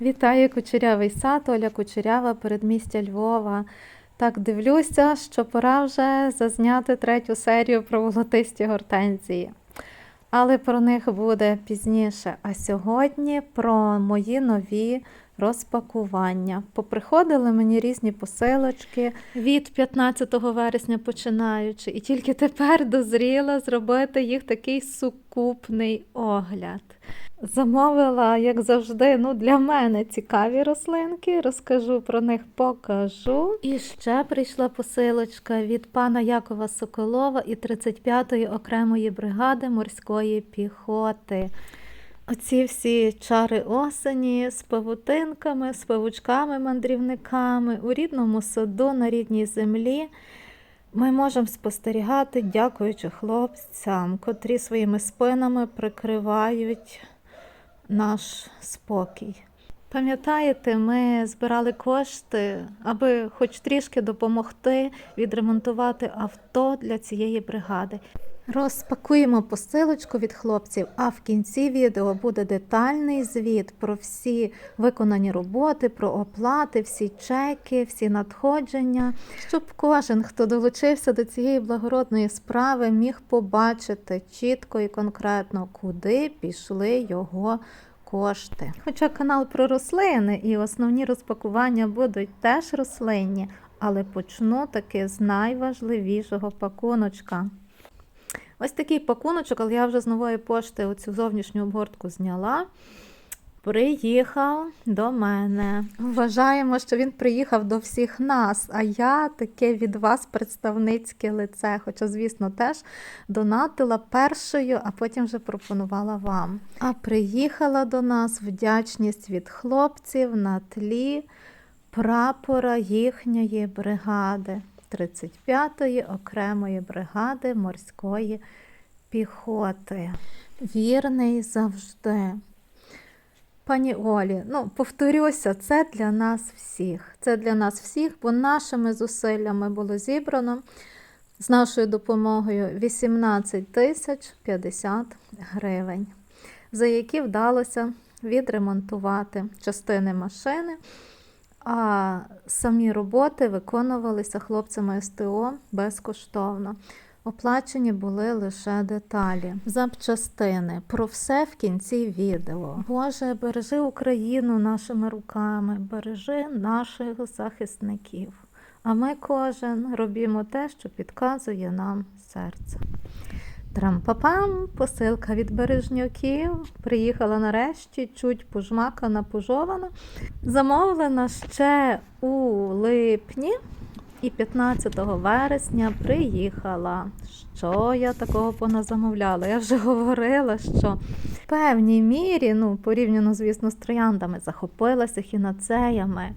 Вітаю кучерявий сад, Оля Кучерява, передмістя Львова. Так дивлюся, що пора вже зазняти третю серію про волотисті гортензії. Але про них буде пізніше. А сьогодні про мої нові розпакування. Поприходили мені різні посилочки від 15 вересня починаючи, і тільки тепер дозріла зробити їх такий сукупний огляд. Замовила, як завжди, ну для мене цікаві рослинки. Розкажу про них, покажу. І ще прийшла посилочка від пана Якова Соколова і 35-ї окремої бригади морської піхоти. Оці всі чари осені з павутинками, з павучками-мандрівниками у рідному саду на рідній землі. Ми можемо спостерігати, дякуючи хлопцям, котрі своїми спинами прикривають наш спокій. Пам'ятаєте, ми збирали кошти, аби хоч трішки допомогти відремонтувати авто для цієї бригади. Розпакуємо посилочку від хлопців, а в кінці відео буде детальний звіт про всі виконані роботи, про оплати, всі чеки, всі надходження, щоб кожен, хто долучився до цієї благородної справи, міг побачити чітко і конкретно, куди пішли його кошти. Хоча канал про рослини і основні розпакування будуть теж рослинні, але почну таки з найважливішого пакуночка. Ось такий пакуночок, але я вже з нової пошти оцю зовнішню обгортку зняла. Приїхав до мене. Вважаємо, що він приїхав до всіх нас, а я таке від вас представницьке лице. Хоча, звісно, теж донатила першою, а потім вже пропонувала вам. А приїхала до нас вдячність від хлопців на тлі прапора їхньої бригади. 35-ї окремої бригади морської піхоти. Вірний завжди. Пані Олі, ну повторюся, це для нас всіх. Це для нас всіх, бо нашими зусиллями було зібрано з нашою допомогою 18 тисяч 50 гривень, за які вдалося відремонтувати частини машини. А самі роботи виконувалися хлопцями СТО безкоштовно. Оплачені були лише деталі, запчастини. Про все в кінці відео. Боже, бережи Україну нашими руками, бережи наших захисників. А ми кожен робімо те, що підказує нам серце. Трам-папам, посилка від бережнюків. Приїхала нарешті, чуть пожмакана, пожована. Замовлена ще у липні і 15 вересня приїхала. Що я такого поназамовляла? Я вже говорила, що в певній мірі, ну, порівняно, звісно, з трояндами, захопилася хіноцеями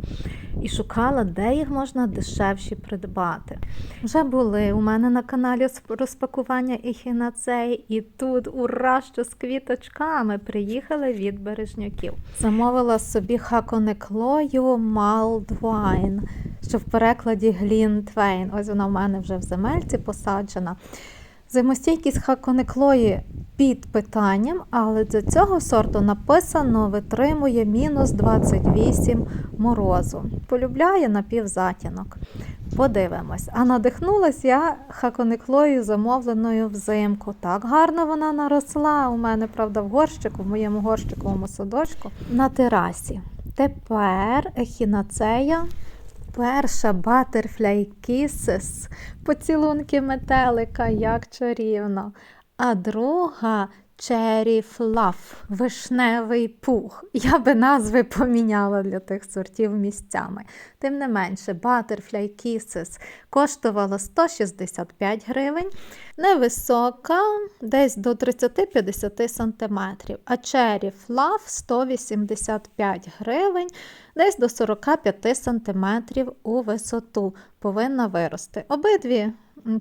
і шукала, де їх можна дешевші придбати. Вже були у мене на каналі розпакування ехінацеї, і тут ура, що з квіточками приїхали від бережнюків. Замовила собі хаконеклою Малдвайн, що в перекладі Глінтвейн. Ось вона в мене вже в земельці посаджена. Зимостійкість хаконеклої під питанням, але для цього сорту написано витримує мінус 28 морозу. Полюбляє напівзатінок. Подивимось. А надихнулась я хакониклою, замовленою взимку. Так гарно вона наросла. У мене, правда, в горщику, в моєму горщиковому садочку на терасі. Тепер ехінацея. Перша Butterfly Kisses, поцілунки метелика, як чарівно. А друга Cherry Fluff, вишневий пух. Я би назви поміняла для тих сортів місцями. Тим не менше, Butterfly Kisses коштувала 165 гривень, невисока, десь до 30-50 см, а Cherry Fluff 185 гривень, десь до 45 см у висоту повинна вирости. Обидві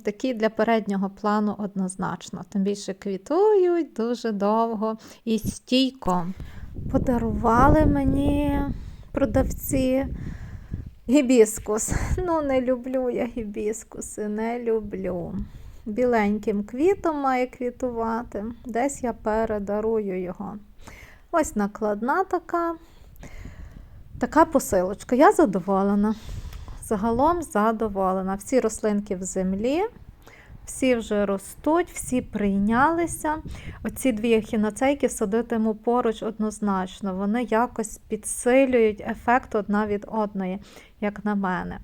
такі для переднього плану однозначно. Тим більше квітують дуже довго і стійко. Подарували мені продавці гібіскус. Ну, не люблю я гібіскуси, не люблю. Біленьким квітом має квітувати. Десь я передарую його. Ось накладна така. Така посилочка. Я задоволена. Загалом задоволена. Всі рослинки в землі, всі вже ростуть, всі прийнялися. Оці дві хіноцейки садитиму поруч однозначно. Вони якось підсилюють ефект одна від одної, як на мене.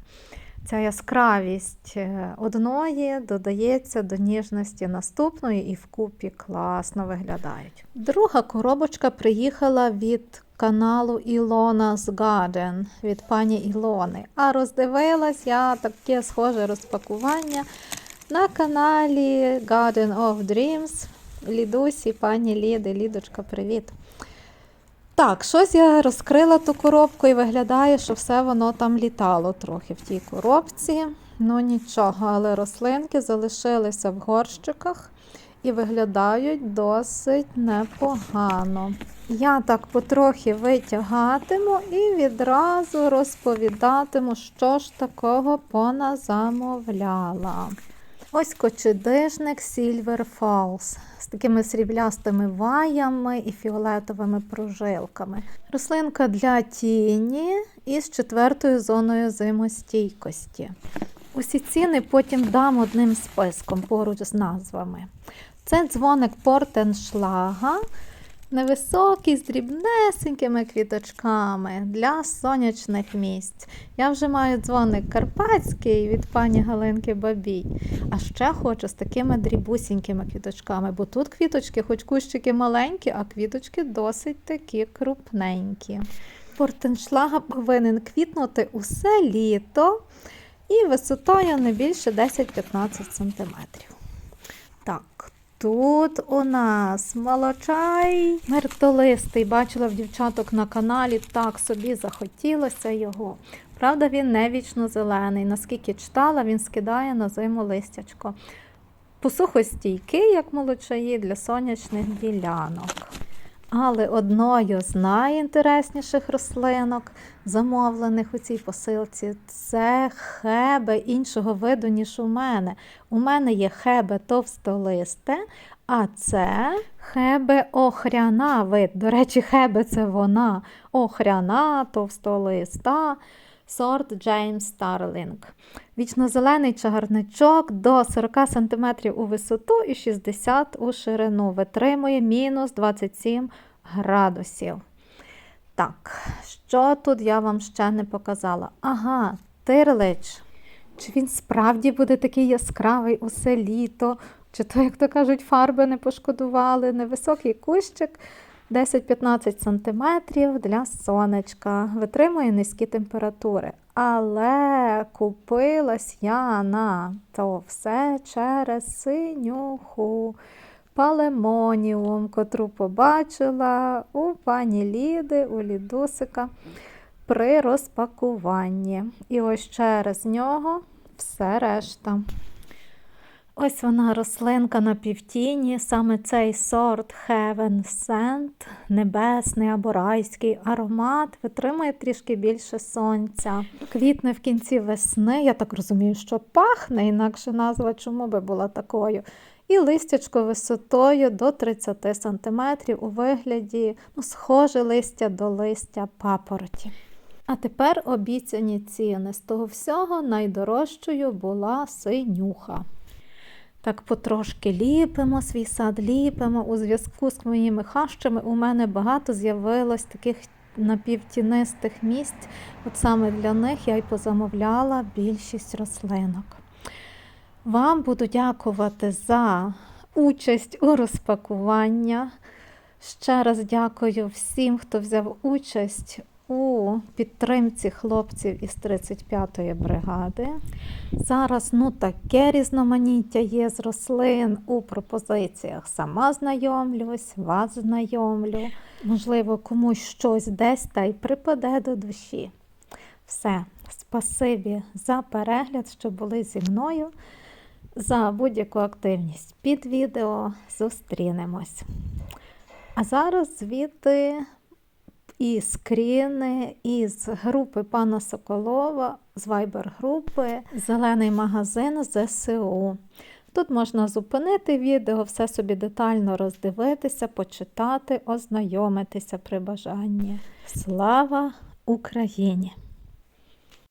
Ця яскравість е, одної додається до ніжності наступної і вкупі класно виглядають. Друга коробочка приїхала від каналу Ілоna's Garden від пані Ілони. А роздивилась я таке схоже розпакування на каналі Garden of Dreams Лідусі, пані Ліди. Лідочка, привіт! Так, щось я розкрила ту коробку і виглядає, що все воно там літало трохи в тій коробці. Ну нічого, але рослинки залишилися в горщиках і виглядають досить непогано. Я так потрохи витягатиму і відразу розповідатиму, що ж такого поназамовляла. Ось кочедижник Silver Falls з такими сріблястими ваями і фіолетовими прожилками. Рослинка для тіні із четвертою зоною зимостійкості. Усі ціни потім дам одним списком поруч з назвами. Це дзвоник Портеншлага, невисокий, з дрібнесенькими квіточками для сонячних місць. Я вже маю дзвоник карпатський від пані Галинки Бабій. А ще хочу з такими дрібусінькими квіточками, бо тут квіточки, хоч кущики маленькі, а квіточки досить такі крупненькі. Портеншлага повинен квітнути усе літо і висотою не більше 10-15 см. Так, тут у нас молочай мертолистий. Бачила в дівчаток на каналі, так собі захотілося його. Правда, він не вічно зелений. Наскільки читала, він скидає на зиму листячко. Посухостійкий, як молочаї, для сонячних ділянок. Але одною з найінтересніших рослинок, замовлених у цій посилці, це хебе іншого виду, ніж у мене. У мене є хебе товстолисте, а це хебе охряна вид. До речі, хебе це вона. Охряна, товстолиста, сорт James Starling. Вічнозелений чагарничок до 40 см у висоту і 60 у ширину. Витримує мінус 27 градусів. Так, що тут я вам ще не показала? Ага, тирлич. Чи він справді буде такий яскравий усе літо? Чи то, як то кажуть, фарби не пошкодували? Невисокий кущик 10-15 см для сонечка. Витримує низькі температури. Але купилась я на то все через синюху палемоніум, котру побачила у пані Ліди, у Лідусика при розпакуванні. І ось через нього все решта. Ось вона рослинка на півтіні, саме цей сорт Heaven Scent, небесний або райський аромат, витримує трішки більше сонця. Квітне в кінці весни, я так розумію, що пахне, інакше назва чому би була такою. І листячко висотою до 30 см у вигляді ну, схоже листя до листя папороті. А тепер обіцяні ціни. З того всього найдорожчою була синюха. Так потрошки ліпимо, свій сад ліпимо. У зв'язку з моїми хащами у мене багато з'явилось таких напівтінистих місць. От саме для них я й позамовляла більшість рослинок. Вам буду дякувати за участь у розпакуваннях. Ще раз дякую всім, хто взяв участь у підтримці хлопців із 35-ї бригади. Зараз ну таке різноманіття є з рослин у пропозиціях. Сама знайомлюсь, вас знайомлю. Можливо, комусь щось десь та й припаде до душі. Все, спасибі за перегляд, що були зі мною. За будь-яку активність під відео зустрінемось. А зараз звідти і скріни із групи пана Соколова, з вайбер-групи Зелений магазин ЗСУ. Тут можна зупинити відео, все собі детально роздивитися, почитати, ознайомитися при бажанні. Слава Україні.